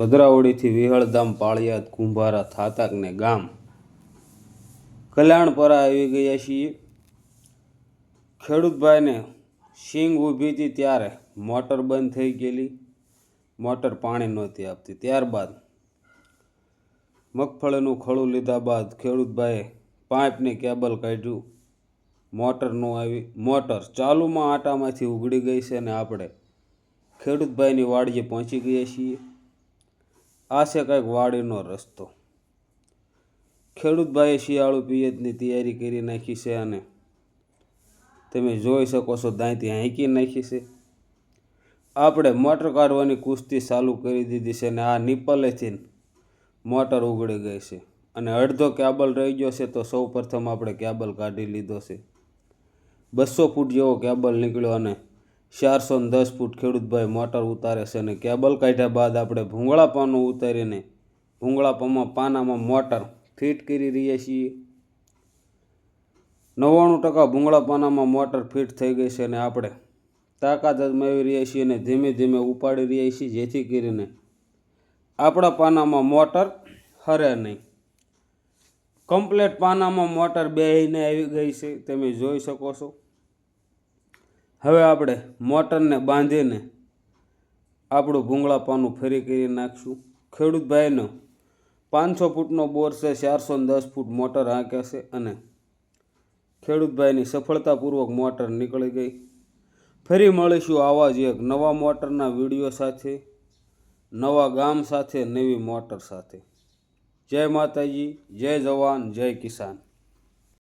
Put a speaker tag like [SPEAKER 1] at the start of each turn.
[SPEAKER 1] ભદ્રાવળીથી વિહળધામ પાળિયાદ, કુંભારા થાતાકને ગામ. કલ્યાણપરા આવી ગયા છીએ. ખેડૂતભાઈને સિંગ ઊભી હતી ત્યારે મોટર બંધ થઈ ગયેલી. મોટર પાણી નહોતી આપતી. ત્યારબાદ મગફળીનું ખળું લીધા બાદ ખેડૂતભાઈએ પાઇપની કેબલ કાઢ્યું. મોટર નો આવી, મોટર ચાલુમાં આટામાંથી ઉગડી ગઈ છે અને આપણે ખેડૂતભાઈની વાડીએ પહોંચી ગયા છીએ. આ છે કંઈક વાડીનો રસ્તો. ખેડૂતભાઈએ શિયાળુ પિયતની તૈયારી કરી નાખી છે અને તમે જોઈ શકો છો દાંતી હાંકી નાખી છે. આપણે મોટર કાઢવાની કુસ્તી ચાલુ કરી દીધી છે અને આ નિપલેથી મોટર ઉગડી ગઈ છે. અને અડધો કેબલ રહી ગયો છે તો સૌ પ્રથમ આપણે કેબલ કાઢી લીધો છે. બસો ફૂટ જેવો કેબલ નીકળ્યો અને ચારસો દસ ફૂટ ખેડૂતભાઈ મોટર ઉતારે છે અને કેબલ કાઢ્યા બાદ આપણે ભૂંગળા પાનું ઉતારીને ભૂંગળા પામાં પાનામાં મોટર ફિટ કરી રહ્યા છીએ. નવ્વાણું ટકા ભૂંગળા પાનામાં મોટર ફિટ થઈ ગઈ છે અને આપણે તાકાત અજમાવી રહ્યા છીએ અને ધીમે ધીમે ઉપાડી રહ્યા છીએ, જેથી કરીને આપણા પાનામાં મોટર હરે નહીં. કમ્પ્લેટ પાનામાં મોટર બેહીને આવી ગઈ છે, તમે જોઈ શકો છો. હવે આપણે મોટરને બાંધીને આપણું ભૂંગળા પાનું ફરી કરી નાખશું. ખેડૂતભાઈનો પાંચસો ફૂટનો બોર છે, ચારસો દસ ફૂટ મોટર હાંકે અને ખેડૂતભાઈની સફળતાપૂર્વક મોટર નીકળી ગઈ. ફરી મળીશું આવા જ એક નવા મોટરના વીડિયો સાથે, નવા ગામ સાથે, નવી મોટર સાથે. જય માતાજી, જય જવાન, જય કિસાન.